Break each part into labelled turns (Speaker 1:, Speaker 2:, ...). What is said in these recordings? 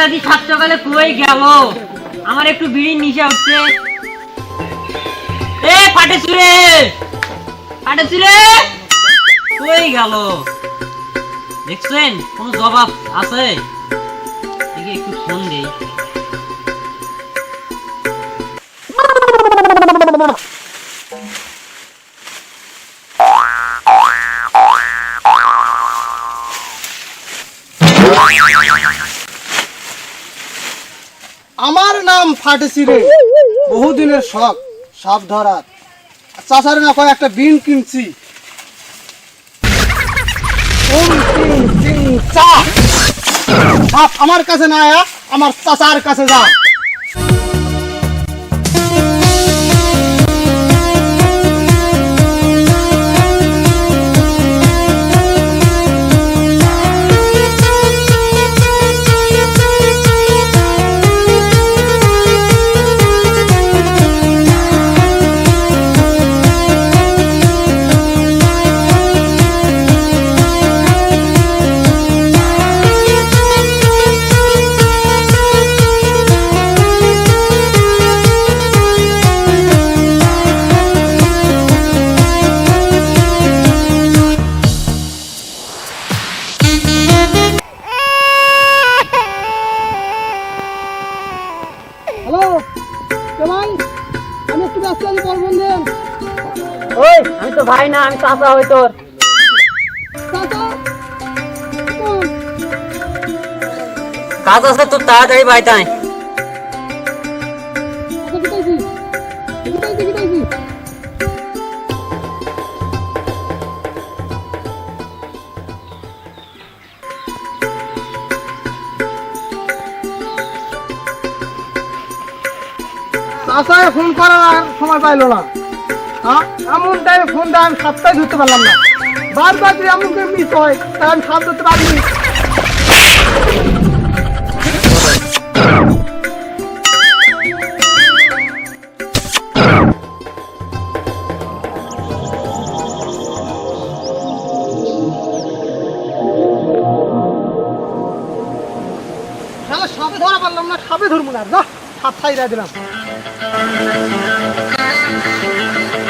Speaker 1: পোলাটা দি সাত সকালে কই গেল? আমার একটু বিড়ির নিচে উঠছে এ, ফাটে চুরে ফাটে চুরে কই গেল? দেখছেন? কোনো জবাব আছে? একটু ফোন দেই।
Speaker 2: ফাটেছি রে বহুদিনের শখ সাপ ধরার। চাষার না কয় একটা বিন কিনছি। আমার কাছে না আয়া, আমার চাচার কাছে যা।
Speaker 1: ওই আমি তো ভাই না আমি চাচা হই তোর। কাজ আছে তোর তাড়াতাড়ি ভাই তাই।
Speaker 2: চাষায় ফোন করার আর সময় পাইলো না। এমন টাইমে ফোন দেয়, আমি সাতটায় ধরতে পারলাম না। বারবার যদি এমন করে মিস হয়, তাহলে আমি সাত ধরতে পারিনি। সাপে ধরা পারলাম না, সাপে ধরবো না সাপ ছাই দিলাম।
Speaker 1: Thank you.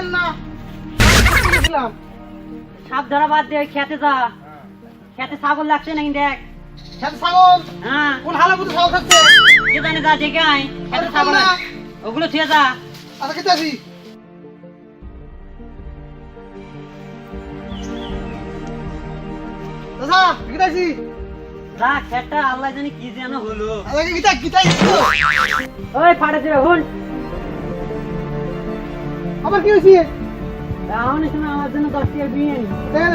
Speaker 2: কই না।
Speaker 1: সাপ ধরা বাদ দিয়ে খেতে যা। খেতে ছাগল লাগছে নাকি দেখ।
Speaker 2: খেতে ছাগল?
Speaker 1: হ্যাঁ।
Speaker 2: কোন হালা বুঝে ছাগল থাকছে
Speaker 1: কে জানে যা দেখে আয় খেতে ছাগল ওগুলো থুয়ে যা।
Speaker 2: আচ্ছা কেটে আসি। চাচা কেটে আসি।
Speaker 1: যা খেটটা আল্লাহ জানি কি যেন হলো।
Speaker 2: আচ্ছা গীতা গীতা
Speaker 1: ওই ফাটে দিবে হুন।
Speaker 2: আবার কি হয়েছে?
Speaker 1: আমার জন্য দশ টাকা বিয়ে নি।
Speaker 2: দেখেন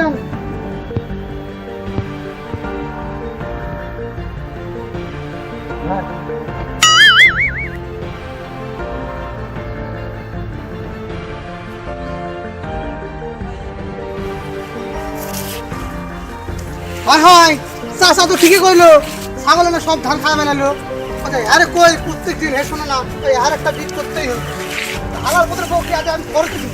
Speaker 2: হয় হয় চাষা তো ঠিকই কইলো। ছাগল না সব ধান খাওয়া মেলালো। আচ্ছা আরে কই প্রত্যেক দিন হে শোনো না আর একটা বিট করতেই হবে হালার পত্র বউকে আজ আমি দিব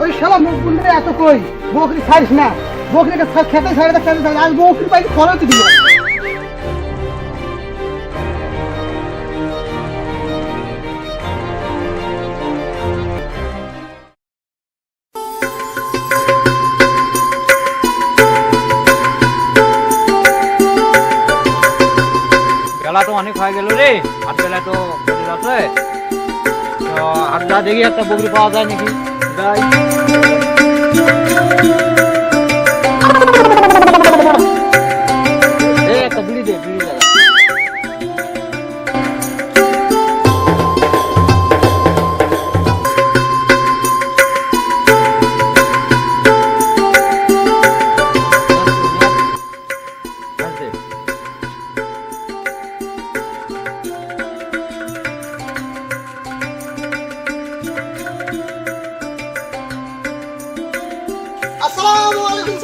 Speaker 2: ওই শালা মুখ বুনরে এত কই? বকরি ছাড়িস না। বকরিকে খেতে ছাড়ে খেতে ছাড়ে আজ বকরি পাইতে খরচ দিব
Speaker 3: বেলা তো অনেক হয়ে গেল রে হাট বেলা তো আছে তো হাটটা দেখি একটা বকরি পাওয়া যায় নাকি? যাই।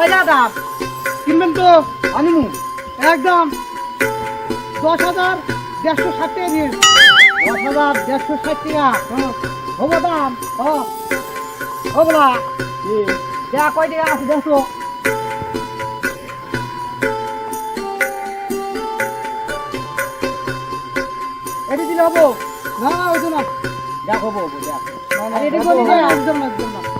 Speaker 1: কয়টা দাম
Speaker 2: কিনবেন তো আনিমু। একদম দশ হাজার দেড়শো ষাট টাকা দিন
Speaker 1: দশ হাজার দেড়শো ষাট টাকা। হব দাম। হবলা যা কয় টাকা আছে দেখো। এটি দিলে হব?
Speaker 2: না না ওই না
Speaker 1: দেখ হব দেখ।
Speaker 2: একদম একদম না।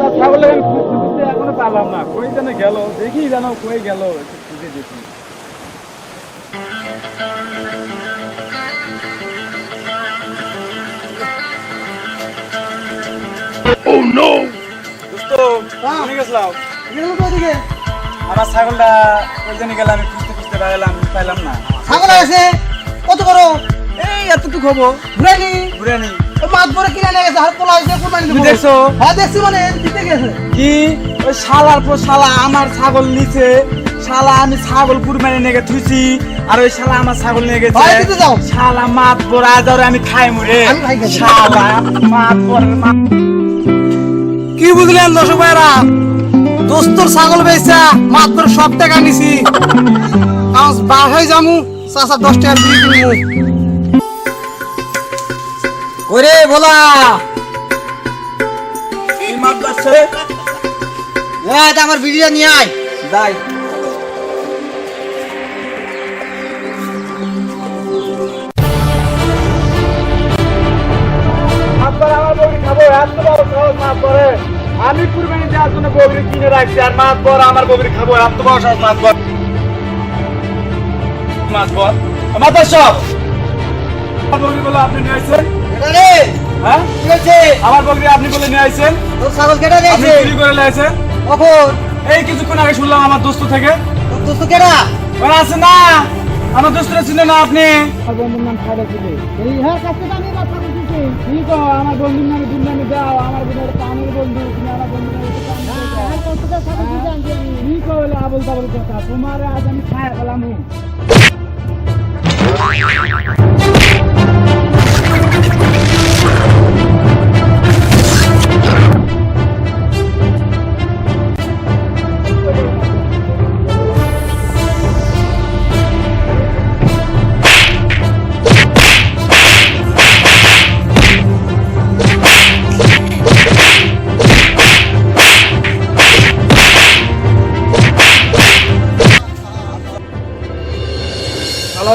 Speaker 1: আমি
Speaker 4: খুঁজতে খুঁজতে এখনও পালাম না। কই জানে গেল দেখি জানো কই গেল। খুঁজে দেখি। দোস্ত,
Speaker 2: হ্যাঁ।
Speaker 4: গেছিলাম? আমার ছাগলটা ওই জন্য গেল আমি খুঁজতে খুঁজতে পাইলাম পাইলাম না।
Speaker 2: ছাগল আছে? কত করো?
Speaker 4: এই এতটুকু হব।
Speaker 2: ঘুরাইনি
Speaker 4: ঘুরে নি।
Speaker 2: মাছ ধরে কিনে নিয়ে গেছে আর পোলা হয়েছে কোরবানি
Speaker 4: তুমি
Speaker 2: দেবো।
Speaker 4: দেখছ
Speaker 2: হ্যাঁ দেখছি মানে দিতে গেছে।
Speaker 4: কি? ওই শালার পর শালা আমার ছাগল নিছে। শালা আমি ছাগল কুরবানি নিয়ে থুইছি। আর ওই শালা আমার ছাগল নিয়ে গেছে।
Speaker 2: যাও।
Speaker 4: শালা মাত আজ আমি খাই মুরে শালা মাত
Speaker 2: কি বুঝলেন দর্শক ভাইরা দোস্তর ছাগল বেচা মাত্র সব টাকা নিছি। বাসায় যামু চাচা দশ টাকা কিনবো
Speaker 5: ওরে
Speaker 4: মাত
Speaker 5: আমার ভিডিও নিয়ে আয়
Speaker 4: যাই। আমি কুরবানি দেওয়ার জন্য বগরি কিনে রাখছি আর মাত বর আমার বগরি খাব বড় সাহস মাত বর মাত বর মাতার সব বগরি বলে আপনি নিয়ে আসছেন
Speaker 5: এটা রে
Speaker 4: হ্যাঁ?
Speaker 5: কি হয়েছে?
Speaker 4: আমার বগরি আপনি বলে নিয়ে আসছেন
Speaker 5: তোর ছাগল কেটে
Speaker 4: আপনি
Speaker 5: দিয়েছে।
Speaker 4: চুরি করে আসছেন
Speaker 5: কখন
Speaker 4: এই কিছুক্ষণ আগে শুনলাম আমার দোস্ত থেকে।
Speaker 5: তোর দোস্ত কেটা
Speaker 4: ওরা আছে না। আমার দোস্তরা চিনে না আপনি।
Speaker 2: বন্ধুর নাম খাইলে দিলে এই হ্যাঁ কাছে আমি কথা বলছি ঠিক আমার বন্ধুর নামে দুর নামে দাও আমার পানির বন্ধু তুমি আমার বন্ধুর নামে আবল তাবল কথা। তোমার আজ আমি খায় পেলাম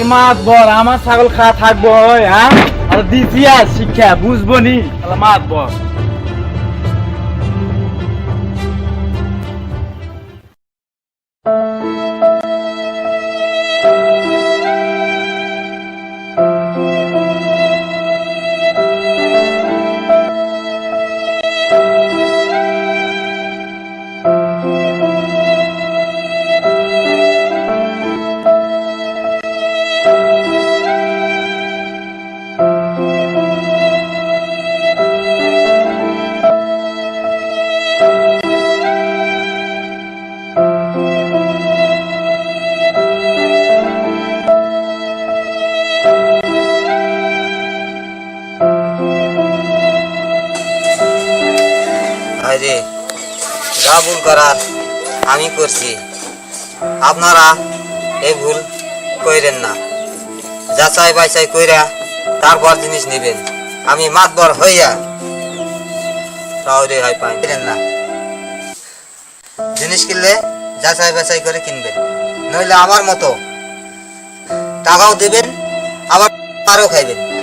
Speaker 4: মাত বর আমার ছাগল খা থাকব হ্যাঁ আর দিছি শিক্ষা বুঝব নি? মাত বর
Speaker 5: করছি। আপনারা এই ভুল কইরেন না। যাচাই বাছাই কইরা
Speaker 6: তারপর জিনিস নেবেন। আমি মাতবর হইয়া শহরে হয় পাই। না। জিনিস কিনলে যাচাই বাছাই করে কিনবেন। নইলে আমার মতো টাকাও দেবেন, আবার আরও খাইবেন।